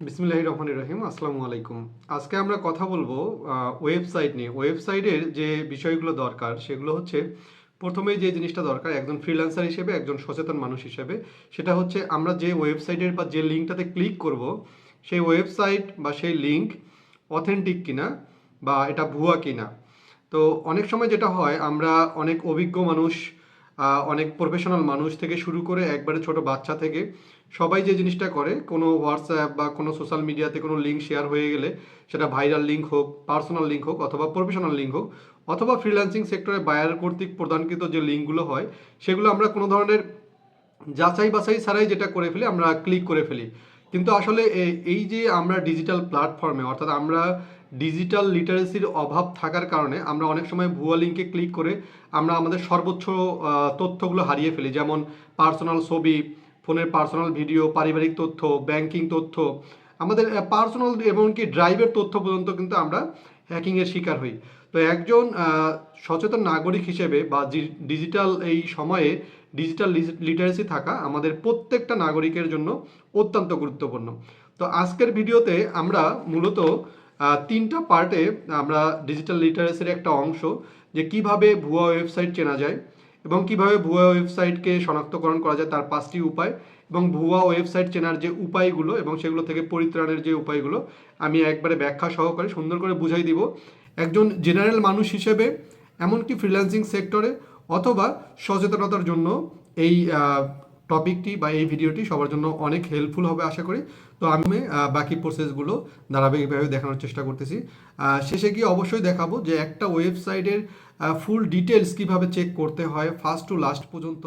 বিসমিল্লাহ রহমান রহিম, আসসালামু আলাইকুম। আজকে আমরা কথা বলব ওয়েবসাইট নিয়ে। ওয়েবসাইটের যে বিষয়গুলো দরকার, সেগুলো হচ্ছে প্রথমেই যে জিনিসটা দরকার, একজন ফ্রিল্যান্সার হিসেবে, একজন সচেতন মানুষ হিসেবে, সেটা হচ্ছে আমরা যে ওয়েবসাইটের বা যে লিঙ্কটাতে ক্লিক করব, সেই ওয়েবসাইট বা সেই লিঙ্ক অথেন্টিক কিনা বা এটা ভুয়া কিনা। তো অনেক সময় যেটা হয়, আমরা অনেক অভিজ্ঞ মানুষ অনেক প্রফেশনাল মানুষ থেকে শুরু করে একবারে ছোট বাচ্চা থেকে সবাই যে জিনিসটা করে, কোনো হোয়াটসঅ্যাপ বা কোনো সোশ্যাল মিডিয়াতে কোনো লিঙ্ক শেয়ার হয়ে গেলে সেটা ভাইরাল লিঙ্ক হোক পার্সোনাল লিঙ্ক হোক অথবা প্রফেশনাল লিঙ্ক হোক অথবা ফ্রিল্যান্সিং সেক্টরে বায়ার কর্তৃক প্রদানকৃত যে লিঙ্কগুলো হয়, সেগুলো আমরা কোনো ধরনের যাচাই বাছাই ছাড়াই যেটা করে ফেলি, আমরা ক্লিক করে ফেলি। কিন্তু আসলে এই যে আমরা ডিজিটাল প্ল্যাটফর্মে অর্থাৎ আমরা ডিজিটাল লিটারেসির অভাব থাকার কারণে আমরা অনেক সময় ভুয়া লিঙ্কে ক্লিক করে আমরা আমাদের সর্বোচ্চ তথ্যগুলো হারিয়ে ফেলি। যেমন পার্সোনাল ছবি, ফোনের পার্সোনাল ভিডিও পারিবারিক তথ্য ব্যাংকিং তথ্য। আমাদের পার্সোনাল এমনকি ড্রাইভের তথ্য পর্যন্ত কিন্তু আমরা হ্যাকিংয়ের শিকার হই। তো একজন সচেতন নাগরিক হিসেবে বা ডিজিটাল এই সময়ে ডিজিটাল লিটারেসি থাকা আমাদের প্রত্যেকটা নাগরিকের জন্য অত্যন্ত গুরুত্বপূর্ণ। তো আজকের ভিডিওতে আমরা মূলত তিনটা পার্টে আমরা ডিজিটাল লিটারেসির একটা অংশ যে কীভাবে ভুয়া ওয়েবসাইট চেনা যায় এবং কীভাবে ভুয়া ওয়েবসাইটকে শনাক্তকরণ করা যায় তার পাঁচটি উপায় এবং ভুয়া ওয়েবসাইট চেনার যে উপায়গুলো এবং সেগুলো থেকে পরিত্রাণের যে উপায়গুলো আমি একবারে ব্যাখ্যা সহকারে সুন্দর করে বুঝাই দিব। একজন জেনারেল মানুষ হিসেবে এমনকি ফ্রিল্যান্সিং সেক্টরে অথবা সচেতনতার জন্য এই টপিকটি বা এই ভিডিওটি সবার জন্য অনেক হেল্পফুল হবে আশা করি। তো আমি বাকি প্রসেসগুলো ধারাবাহিকভাবে দেখানোর চেষ্টা করতেছি। শেষে গিয়ে অবশ্যই দেখাবো যে একটা ওয়েবসাইটের ফুল ডিটেলস কীভাবে চেক করতে হয় ফার্স্ট টু লাস্ট পর্যন্ত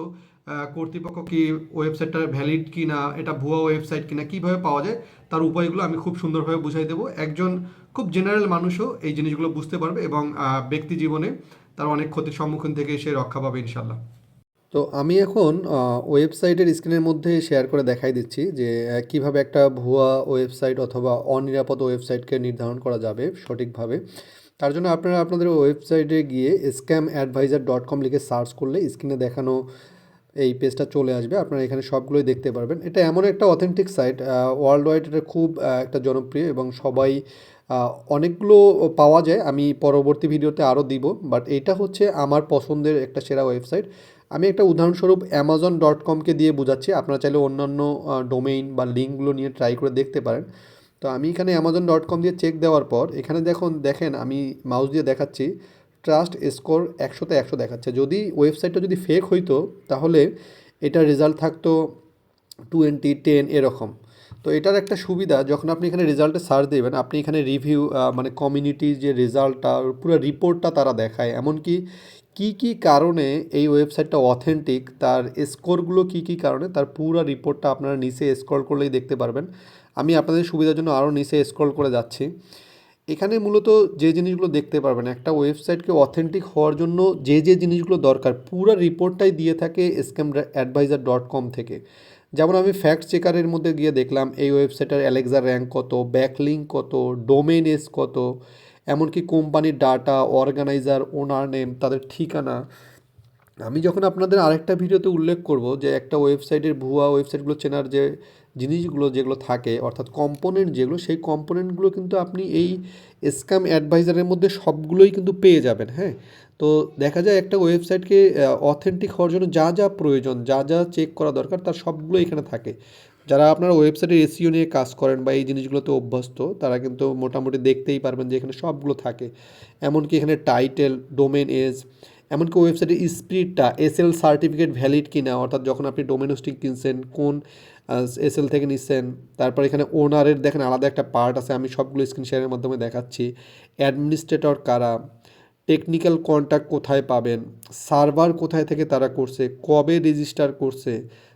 কর্তৃপক্ষ কি ওয়েবসাইটটা ভ্যালিড কি না এটা ভুয়া ওয়েবসাইট কিনা, কীভাবে পাওয়া যায়, তার উপায়গুলো আমি খুব সুন্দরভাবে বুঝাই দেবো। একজন খুব জেনারেল মানুষও এই জিনিসগুলো বুঝতে পারবে এবং ব্যক্তি জীবনে তার অনেক ক্ষতির সম্মুখীন থেকে সে রক্ষা পাবে ইনশাল্লাহ তো আমি এখন ওয়েবসাইটের স্ক্রিনের মধ্যে শেয়ার করে দেখাই দিচ্ছি যে কীভাবে একটা ভুয়া ওয়েবসাইট অথবা অনিরাপদ ওয়েবসাইটকে নির্ধারণ করা যাবে সঠিকভাবে। তার জন্য আপনারা আপনাদের ওয়েবসাইটে গিয়ে স্ক্যাম অ্যাডভাইজার ডট কম লিখে সার্চ করলে স্ক্রিনে দেখানো এই পেজটা চলে আসবে। আপনারা এখানে সবগুলোই দেখতে পারবেন। এটা এমন একটা অথেন্টিক সাইট ওয়ার্ল্ড ওয়াইড এটা খুব একটা জনপ্রিয় এবং সবাই অনেকগুলো পাওয়া যায়। আমি পরবর্তী ভিডিওতে আরও দিব। বাট এটা হচ্ছে আমার পছন্দের একটা সেরা ওয়েবসাইট। আমি একটা উদাহরণস্বরূপ অ্যামাজন ডট কমকে দিয়ে বোঝাচ্ছি। আপনারা চাইলে অন্যান্য ডোমেইন বা লিঙ্কগুলো নিয়ে ট্রাই করে দেখতে পারেন। তো আমি এখানে অ্যামাজন ডট কম দিয়ে চেক দেওয়ার পর, এখানে দেখুন, দেখেন, আমি মাউস দিয়ে দেখাচ্ছি। ট্রাস্ট স্কোর একশোতে একশো দেখাচ্ছে। যদি ওয়েবসাইটটা যদি ফেক হইতো, তাহলে এটার রেজাল্ট থাকতো টোয়েন্টি টেন এরকম। তো এটার একটা সুবিধা, যখন আপনি এখানে রেজাল্টে সার্চ দেবেন, আপনি এখানে রিভিউ মানে কমিউনিটি যে রেজাল্টটা পুরো রিপোর্টটা তারা দেখায়। এমনকি কি কি কারণে এই ওয়েবসাইটটা অথেন্টিক তার স্কোরগুলো কি কি কারণে? তার পুরো রিপোর্টটা আপনারা নিচে স্ক্রল করলেই দেখতে পারবেন। আমি আপনাদের সুবিধার জন্য আরও নিচে স্ক্রল করে যাচ্ছি। এখানে মূলত যে জিনিসগুলো দেখতে পারবেন, একটা ওয়েবসাইটকে অথেন্টিক হওয়ার জন্য যে যে জিনিসগুলো দরকার, পুরো রিপোর্টটাই দিয়ে থাকে স্ক্যাম অ্যাডভাইজার ডট কম থেকে। যেমন আমি ফ্যাক্ট চেকারের মধ্যে গিয়ে দেখলাম, এই ওয়েবসাইটের অ্যালেক্সা র্যাঙ্ক কত ব্যাকলিঙ্ক কত ডোমেন এস কত এমনকি কোম্পানির ডাটা, অর্গানাইজার, ওনার নেম, তাদের ঠিকানা। আমি যখন আপনাদের আরেকটা ভিডিওতে উল্লেখ করব যে একটা ওয়েবসাইটের ভুয়া ওয়েবসাইটগুলো চেনার যে জিনিসগুলো, যেগুলো থাকে, অর্থাৎ কম্পোনেন্ট যেগুলো, সেই কম্পোনেন্টগুলো কিন্তু আপনি এই স্ক্যাম অ্যাডভাইজারের মধ্যে সবগুলোই কিন্তু পেয়ে যাবেন হ্যাঁ? তো দেখা যায় একটা ওয়েবসাইটকে অথেন্টিক হওয়ার জন্য যা যা প্রয়োজন, যা যা চেক করা দরকার, তার সবগুলো এখানে থাকে। যারা আপনার ওয়েবসাইটের এসিও নিয়ে কাজ করেন বা এই জিনিসগুলোতে অভ্যস্ত, তারা কিন্তু মোটামুটি দেখতেই পারবেন যে এখানে সবগুলো থাকে। এমনকি এখানে টাইটেল ডোমেন এজ এমনকি ওয়েবসাইটের স্পিডটা এসএল সার্টিফিকেট ভ্যালিড কিনা, অর্থাৎ যখন আপনি ডোমেন হোস্টিং কিনছেন, কোন এসএল থেকে নিচ্ছেন, তারপর এখানে ওনারের দেখেন আলাদা একটা পার্ট আছে, আমি সবগুলো স্ক্রিন শেয়ারের মাধ্যমে দেখাচ্ছি। অ্যাডমিনিস্ট্রেটর কারা? টেকনিক্যাল কন্ট্যাক্ট কোথায় পাবেন? সার্ভার কোথায় থেকে তারা করছে? কবে রেজিস্টার করছে?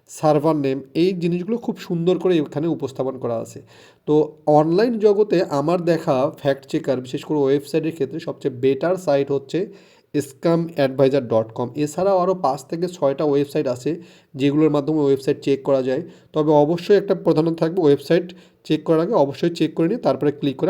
সার্ভার নেম, এই জিনিসগুলো খুব সুন্দর করে এখানে উপস্থাপন করা আছে। তো অনলাইন জগতে আমার দেখা ফ্যাক্ট চেকার বিশেষ করে ওয়েবসাইটের ক্ষেত্রে সবচেয়ে বেটার সাইট হচ্ছে স্কাম অ্যাডভাইজার ডট কম এছাড়াও আরও পাঁচ থেকে ছয়টা ওয়েবসাইট আছে যেগুলোর মাধ্যমে ওয়েবসাইট চেক করা যায়। তবে অবশ্যই একটা প্রধানত থাকবে ওয়েবসাইট চেক করার আগে অবশ্যই চেক করে নিয়ে তারপরে ক্লিক করে